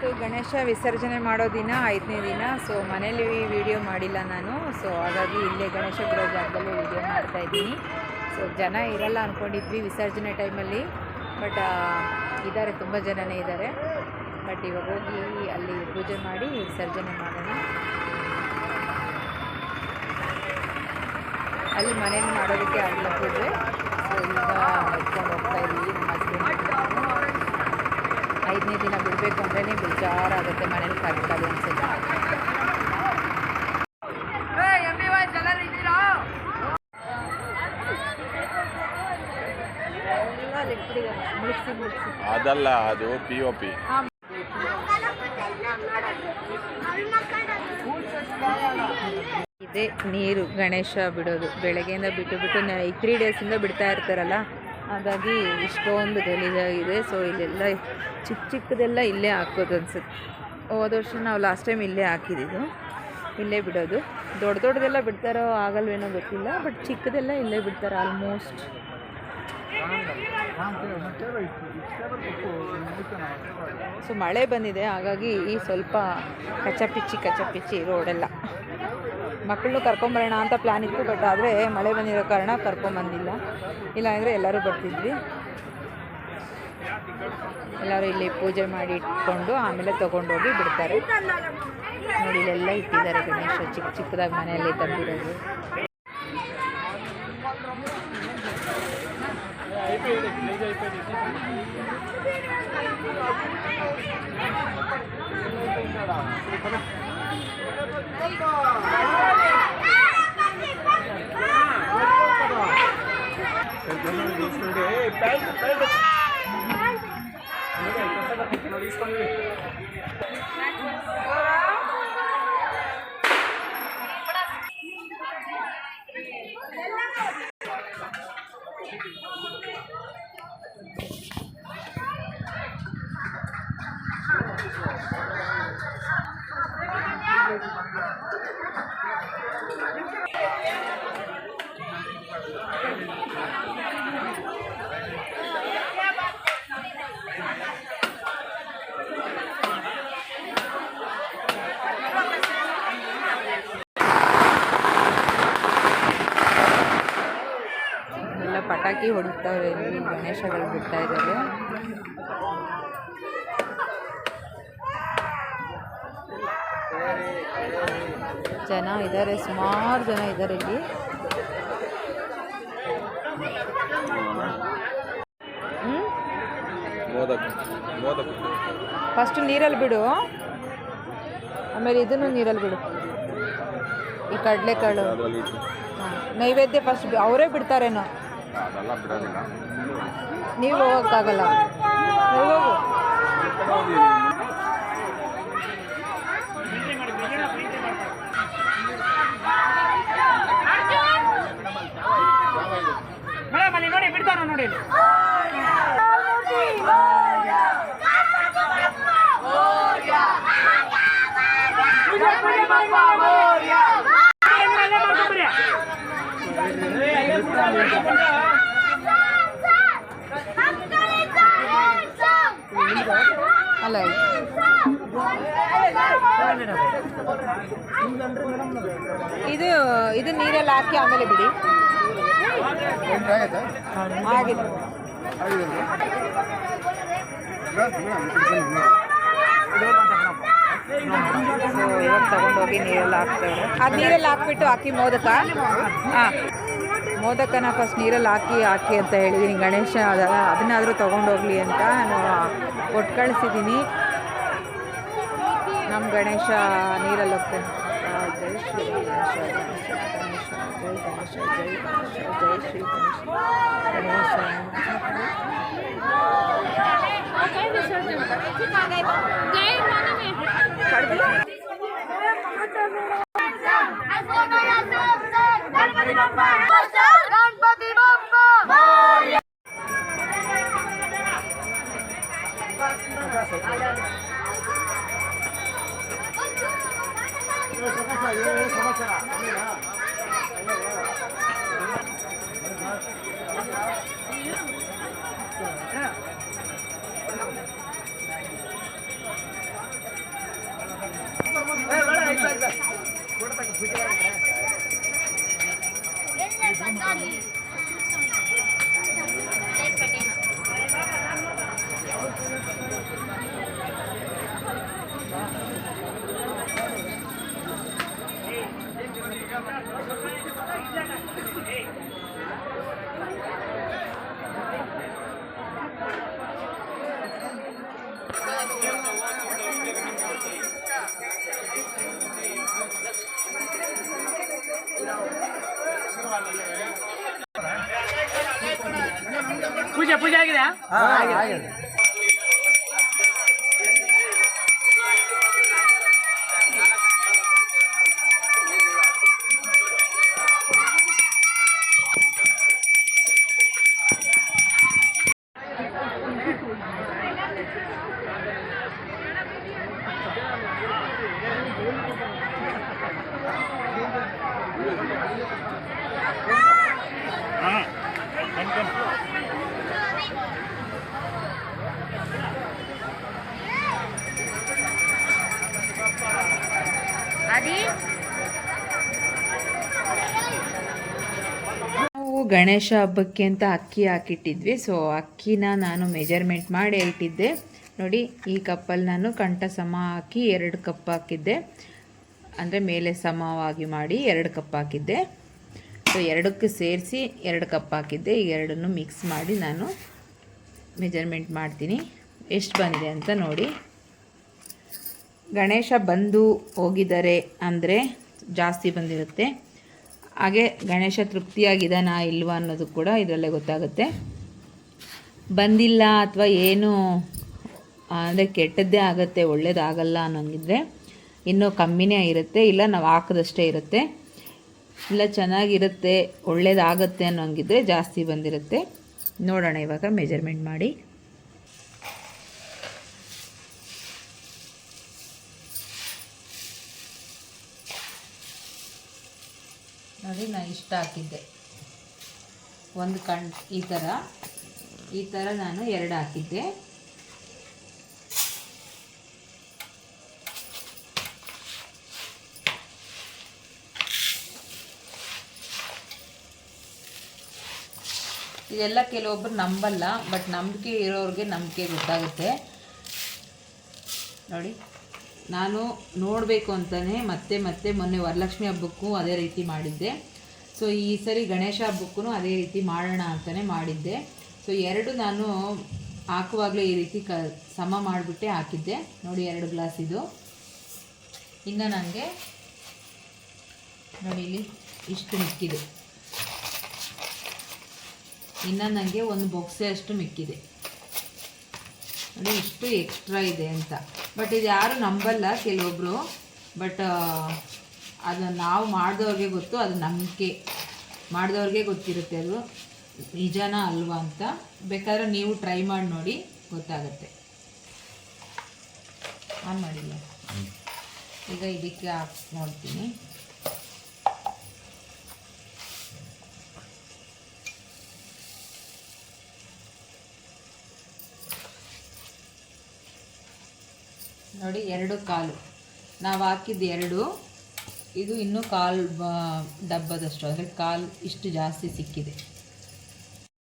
ಇವತ್ತು ಗಣೇಶ ವಿಸರ್ಜನೆ ಮಾಡೋ ದಿನ ಐದನೇ ದಿನ. ಸೊ ಮನೇಲಿ ವಿಡಿಯೋ ಮಾಡಿಲ್ಲ ನಾನು. ಸೊ ಹಾಗಾಗಿ ಇಲ್ಲೇ ಗಣೇಶ ಬಿಡೋ ಜಾಗದಲ್ಲೇ ವಿಡಿಯೋ ಮಾಡ್ತಾ ಇದ್ದೀನಿ. ಸೊ ಜನ ಇರಲ್ಲ ಅಂದ್ಕೊಂಡಿದ್ವಿ ವಿಸರ್ಜನೆ ಟೈಮಲ್ಲಿ. ಬಟ್ ಇದ್ದಾರೆ ತುಂಬ ಜನನೇ ಇದ್ದಾರೆ ಬಟ್ ಇವಾಗ ಹೋಗಿ ಅಲ್ಲಿ ಪೂಜೆ ಮಾಡಿ ವಿಸರ್ಜನೆ ಮಾಡೋಣ. ಅಲ್ಲಿ ಮನೇಲಿ ಮಾಡೋದಕ್ಕೆ ಆಗಿಲ್ಲ ಪೂಜೆ. ಸೊ ಈಗ ಹೋಗ್ತಾ ಇದ್ದೀವಿ ಐದನೇ ದಿನ ಬಿಡಬೇಕು ಅಂದ್ರೇ ಬೇಜಾರಾಗುತ್ತೆ ಮನೇಲಿ ಖಾಲಿ ಖಾಲಿ ಅನ್ಸುತ್ತೆ. ಅದಲ್ಲ ಅದು ಪಿ ಒ ಪಿ ಇದೆ ನೀರು ಗಣೇಶ ಬಿಡೋದು. ಬೆಳಗ್ಗೆಯಿಂದ ಬಿಟ್ಟು ಬಿಟ್ಟು ತ್ರೀ ಡೇಸಿಂದ ಬಿಡ್ತಾ ಇರ್ತಾರಲ್ಲ ಹಾಗಾಗಿ ಇಷ್ಟೊಂದು ಗಲೀಜಾಗಿದೆ ಸೊ ಇಲ್ಲೆಲ್ಲ ಚಿಕ್ಕ ಚಿಕ್ಕದೆಲ್ಲ ಇಲ್ಲೇ ಹಾಕೋದು ಅನ್ಸುತ್ತೆ. ಹೋದ ವರ್ಷ ನಾವು ಲಾಸ್ಟ್ ಟೈಮ್ ಇಲ್ಲೇ ಹಾಕಿದ್ದು ಇಲ್ಲೇ ಬಿಡೋದು. ದೊಡ್ಡ ದೊಡ್ಡದೆಲ್ಲ ಬಿಡ್ತಾರೋ ಆಗಲ್ವೇನೋ ಗೊತ್ತಿಲ್ಲ ಬಟ್ ಚಿಕ್ಕದೆಲ್ಲ ಇಲ್ಲೇ ಬಿಡ್ತಾರೆ ಆಲ್ಮೋಸ್ಟ್ ಸೊ ಮಳೆ ಬಂದಿದೆ. ಹಾಗಾಗಿ ಈ ಸ್ವಲ್ಪ ಕಚ್ಚಪಿಚ್ಚಿ ಕಚ್ಚಪಿಚ್ಚಿ ರೋಡೆಲ್ಲ ಮಕ್ಕಳನ್ನು ಕರ್ಕೊಂಬರೋಣ ಅಂತ ಪ್ಲ್ಯಾನ್ ಇತ್ತು ಬಟ್ ಆದರೆ ಮಳೆ ಬಂದಿರೋ ಕಾರಣ ಕರ್ಕೊಂಬಂದಿಲ್ಲ ಇಲ್ಲ ಅಂದರೆ ಎಲ್ಲರೂ ಬರ್ತಿದ್ವಿ. ಎಲ್ಲರೂ ಇಲ್ಲಿ ಪೂಜೆ ಮಾಡಿ ಇಟ್ಕೊಂಡು ಆಮೇಲೆ ತೊಗೊಂಡೋಗಿ ಬಿಡ್ತಾರೆ. ನೋಡಿ, ಇಲ್ಲೆಲ್ಲ ಇಟ್ಟಿದ್ದಾರೆ ಗಣೇಶ, ಚಿಕ್ಕ ಚಿಕ್ಕದಾಗಿ ಮನೆಯಲ್ಲಿ ತಂದಿರೋದು. అయిపోయింది విలేజ్ అయిపోయింది తీసుకుంటే తీసుకొని ಪಟಾಕಿ ಹೊಡಿತಾರೆ ಇಲ್ಲಿ ಗಣೇಶಗಳು ಬಿಡ್ತಾ ಇದ್ದಾರೆ ಜನ ಇದ್ದಾರೆ ಸುಮಾರು ಜನ ಇದ್ದಾರೆ ಇಲ್ಲಿ. ಫಸ್ಟ್ ನೀರಲ್ಲಿ ಬಿಡು. ಆಮೇಲೆ ಇದನ್ನು ನೀರಲ್ಲಿ ಬಿಡು. ಈ ಕಡಲೆಕಾಳು. ಕಾಳು ನೈವೇದ್ಯ ಫಸ್ಟ್ ಅವರೇ ಬಿಡ್ತಾರೇನೋ? ನೀವು ಹೋಗೋಕ್ಕಾಗಲ್ಲ. ಹೋಗು ಮೇಡಮ್ ಅಲ್ಲಿ ನೋಡಿ ಬಿಡ್ತಾರ ನೋಡಿ ಇಲ್ಲಿ. ಪೂಜೆ ಪೂಜೆ ಮಾಡ್ಕೊಂಡು ಬರ್ರಿ. ಅಲ್ಲೇ ಮಾಡ್ಕೊಂಡು ಬರ್ರಿ. ಅಲ್ಲ ಇದು ಇದು ನೀರೆಲ್ಲ ಹಾಕಿ ಆಮೇಲೆ ಬಿಡಿ. ಆಗಿದೆ ಇವಾಗ ತಗೊಂಡೋಗಿ ನೀರೆಲ್ಲ ಹಾಕ್ತಾರೆ ಅದು ನೀರಲ್ಲಿ ಹಾಕ್ಬಿಟ್ಟು ಹಾಕಿ ಮೋದಕ? ಹಾಂ. ಮೋದಕನ ಫಸ್ಟ್ ನೀರಲ್ಲಿ ಹಾಕಿ ಹಾಕಿ ಅಂತ ಹೇಳಿದ್ದೀನಿ ಗಣೇಶ ಅದನ್ನಾದರೂ ತೊಗೊಂಡೋಗ್ಲಿ ಅಂತ ನಾನು ಕೊಟ್ಟು ಕಳಿಸಿದ್ದೀನಿ ನಮ್ಮ ಗಣೇಶ ನೀರಲ್ಲಿ ಹೋಗ್ತೇನೆ. ಜೈ ಶ್ರೀ ಗಣೇಶ ಗಣೇಶ ಗಣೇಶ, ಜೈ ಗಣೇಶ ಜೈ ಗಣೇಶ, ಜೈ ಶ್ರೀ ಗಣೇಶ ಗಣೇಶ. Hey, ಪೂಜೆ ಪೂಜೆ ಆಗಿದೆ ನಾವು ಗಣೇಶ ಹಬ್ಬಕ್ಕೆ ಅಂತ ಅಕ್ಕಿ ಹಾಕಿಟ್ಟಿದ್ವಿ. ಸೊ ಅಕ್ಕಿನ ನಾನು ಮೆಜರ್ಮೆಂಟ್ ಮಾಡಿ ಇಟ್ಟಿದ್ದೆ ನೋಡಿ, ಈ ಕಪ್ಪಲ್ಲಿ ನಾನು ಕಂಠ ಸಮ ಹಾಕಿ ಎರಡು ಕಪ್ ಹಾಕಿದ್ದೆ. ಅಂದರೆ ಮೇಲೆ ಸಮವಾಗಿ ಮಾಡಿ ಎರಡು ಕಪ್ ಹಾಕಿದ್ದೆ. ಸೊ ಎರಡಕ್ಕೆ ಸೇರಿಸಿ ಎರಡು ಕಪ್ ಹಾಕಿದ್ದೆ. ಈ ಎರಡನ್ನು ಮಿಕ್ಸ್ ಮಾಡಿ ನಾನು ಮೆಜರ್ಮೆಂಟ್ ಮಾಡ್ತೀನಿ. ಎಷ್ಟು ಬಂದಿದೆ ಅಂತ ನೋಡಿ. ಗಣೇಶ ಬಂದು ಹೋಗಿದ್ದಾರೆ ಅಂದರೆ ಜಾಸ್ತಿ ಬಂದಿರುತ್ತೆ. ಹಾಗೆ ಗಣೇಶ ತೃಪ್ತಿಯಾಗಿದ್ದಾನಾ ಇಲ್ವಾ ಅನ್ನೋದು ಕೂಡ ಇದರಲ್ಲೇ ಗೊತ್ತಾಗುತ್ತೆ. ಬಂದಿಲ್ಲ ಅಥವಾ ಏನು ಅಂದರೆ ಕೆಟ್ಟದ್ದೇ ಆಗುತ್ತೆ, ಒಳ್ಳೇದಾಗಲ್ಲ ಅನ್ನೋಂಗಿದ್ರೆ ಇನ್ನೂ ಕಮ್ಮಿನೇ ಇರುತ್ತೆ, ಇಲ್ಲ ನಾವು ಹಾಕದಷ್ಟೇ ಇರುತ್ತೆ. ಇಲ್ಲ ಚೆನ್ನಾಗಿರುತ್ತೆ, ಒಳ್ಳೇದಾಗತ್ತೆ ಅನ್ನೋಂಗಿದ್ರೆ ಜಾಸ್ತಿ ಬಂದಿರುತ್ತೆ. ನೋಡೋಣ ಇವಾಗ ಮೆಜರ್ಮೆಂಟ್ ಮಾಡಿ. ನೋಡಿ ನಾನು ಇಷ್ಟ ಹಾಕಿದ್ದೆ. ಒಂದು ಕಣ್ ಈ ಥರ ಈ ಥರ ನಾನು ಎರಡು ಹಾಕಿದ್ದೆ. ಇದೆಲ್ಲ ಕೆಲವೊಬ್ಬರು ನಂಬಲ್ಲ, ಬಟ್ ನಂಬಿಕೆ ಇರೋರಿಗೆ ನಂಬಿಕೆ ಗೊತ್ತಾಗುತ್ತೆ. ನೋಡಿ. ನಾನು ನೋಡಬೇಕು ಅಂತಲೇ ಮತ್ತೆ ಮತ್ತೆ ಮೊನ್ನೆ ವರಲಕ್ಷ್ಮಿ ಹಬ್ಬಕ್ಕೂ ಅದೇ ರೀತಿ ಮಾಡಿದ್ದೆ. ಸೊ ಈ ಸರಿ ಗಣೇಶ ಹಬ್ಬಕ್ಕೂ ಅದೇ ರೀತಿ ಮಾಡೋಣ ಅಂತಲೇ ಮಾಡಿದ್ದೆ. ಸೊ ಎರಡು ನಾನು ಹಾಕುವಾಗಲೇ ಈ ರೀತಿ ಕ, ಸಮ ಮಾಡಿಬಿಟ್ಟೆ ಹಾಕಿದ್ದೆ. ನೋಡಿ ಎರಡು ಗ್ಲಾಸ್ ಇದು. ಇನ್ನು ನನಗೆ ನೋಡಿ ಇಲ್ಲಿ ಇಷ್ಟು ಮಿಕ್ಕಿದೆ. ಇನ್ನು ನನಗೆ ಒಂದು ಬೊಕ್ಸೆ ಅಷ್ಟು ಮಿಕ್ಕಿದೆ. ನೋಡಿ ಇಷ್ಟು ಎಕ್ಸ್ಟ್ರಾ ಇದೆ ಅಂತ. ಬಟ್ ಇದು ಯಾರು ನಂಬಲ್ಲ ಕೆಲವೊಬ್ಬರು ಬಟ್ ಅದು ನಾವು ಮಾಡಿದವ್ರಿಗೆ ಗೊತ್ತು ಅದು ನಂಬಿಕೆ. ಮಾಡಿದವ್ರಿಗೆ ಗೊತ್ತಿರುತ್ತೆ ಅದು. ನಿಜಾನ ಅಲ್ವಾ ಅಂತ. ಬೇಕಾದ್ರೆ ನೀವು ಟ್ರೈ ಮಾಡಿ ನೋಡಿ ಗೊತ್ತಾಗುತ್ತೆ. ಆನ್ ಮಾಡಿಲ್ಲ. ಈಗ ಇದಕ್ಕೆ ಹಾಕಿ ನೋಡ್ತೀನಿ. ನೋಡಿ, ಎರಡು ಕಾಲು. ನಾವು ಹಾಕಿದ್ದು ಎರಡು. ಇದು ಇನ್ನೂ ಕಾಲು ಡಬ್ಬದಷ್ಟು. ಅಂದರೆ ಕಾಲು ಇಷ್ಟು ಜಾಸ್ತಿ ಸಿಕ್ಕಿದೆ.